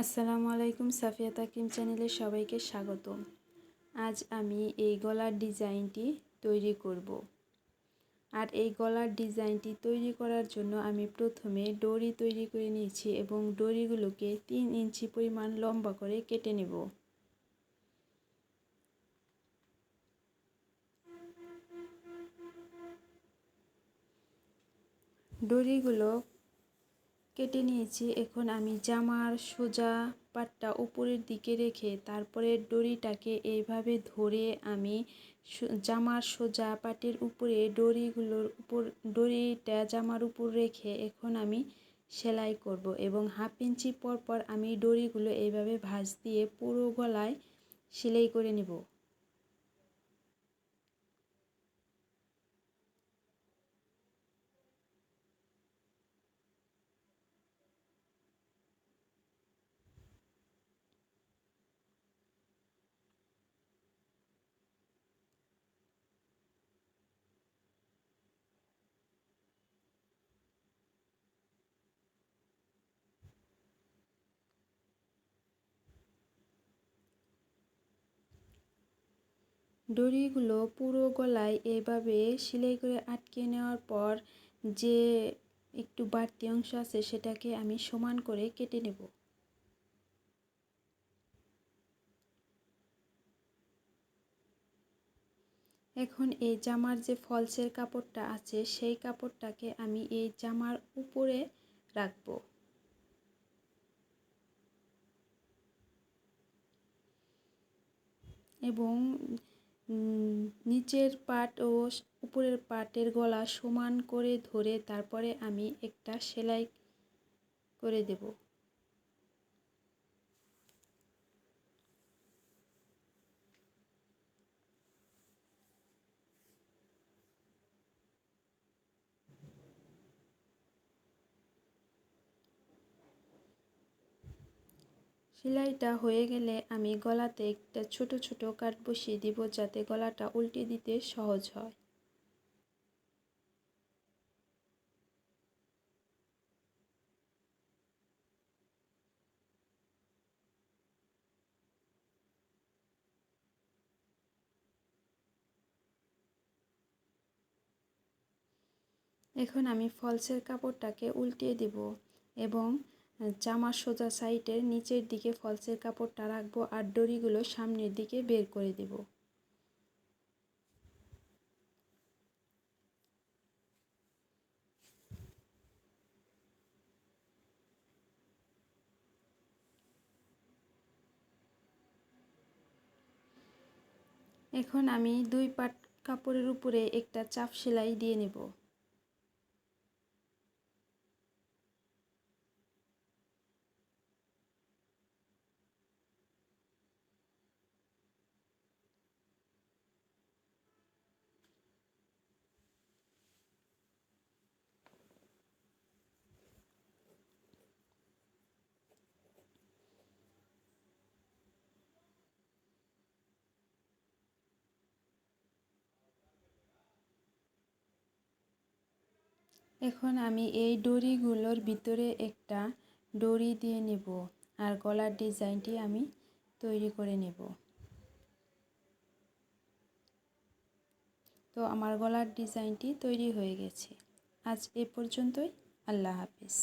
আসসালামু আলাইকুম সাফিয়া তাকিম চ্যানেলে সবাইকে স্বাগত। আজ আমি এই গলার ডিজাইনটি তৈরি করব। আর এই গলার ডিজাইনটি তৈরি করার জন্য আমি প্রথমে ডরি তৈরি করে নিয়েছি এবং ডরিগুলোকে তিন ইঞ্চি পরিমাণ লম্বা করে কেটে নেব। ডরিগুলো কেটে নিয়েছি। এখন আমি জামার সোজা পাটটা উপরের দিকে রেখে তারপরে ডরিটাকে এইভাবে ধরে আমি জামার সোজা পাটের উপরে ডরিগুলোর উপর ডরিটা জামার উপর রেখে এখন আমি সেলাই করব এবং হাফ ইঞ্চি পর পর আমি ডরিগুলো এইভাবে ভাঁজ দিয়ে পুরো গলায় সেলাই করে নেব। ডরিগুলো পুরো গলায় এভাবে সেলাই করে আটকে নেওয়ার পর যে একটু বাড়তি অংশ আছে সেটাকে আমি সমান করে কেটে নেব। এখন এই জামার যে ফলসের কাপড়টা আছে সেই কাপড়টাকে আমি এই জামার উপরে রাখব। এবং নিচের পাট ও উপরের পাটের গলা সমান করে ধরে তারপরে আমি একটা সেলাই করে দেব। সেলাইটা হয়ে গেলে আমি গলাতে একটা ছোট ছোট কাট বসিয়ে দিব যাতে গলাটা উল্টে দিতে সহজ হয়। এখন আমি ফলসের কাপড়টাকে উল্টিয়ে দেব এবং জামার সোজা সাইডের নিচের দিকে ফলসের কাপড়টা রাখব আর দড়িগুলো সামনের দিকে বের করে দেব। এখন আমি দুই পাট কাপড়ের উপরে একটা চাপ সেলাই দিয়ে নেব। এখন আমি এই ডরিগুলোর ভিতরে একটা ডরি দিয়ে নেব আর গলার ডিজাইনটি আমি তৈরি করে নেব। তো আমার গলার ডিজাইনটি তৈরি হয়ে গেছে। আজ এ পর্যন্তই। আল্লাহ হাফিজ।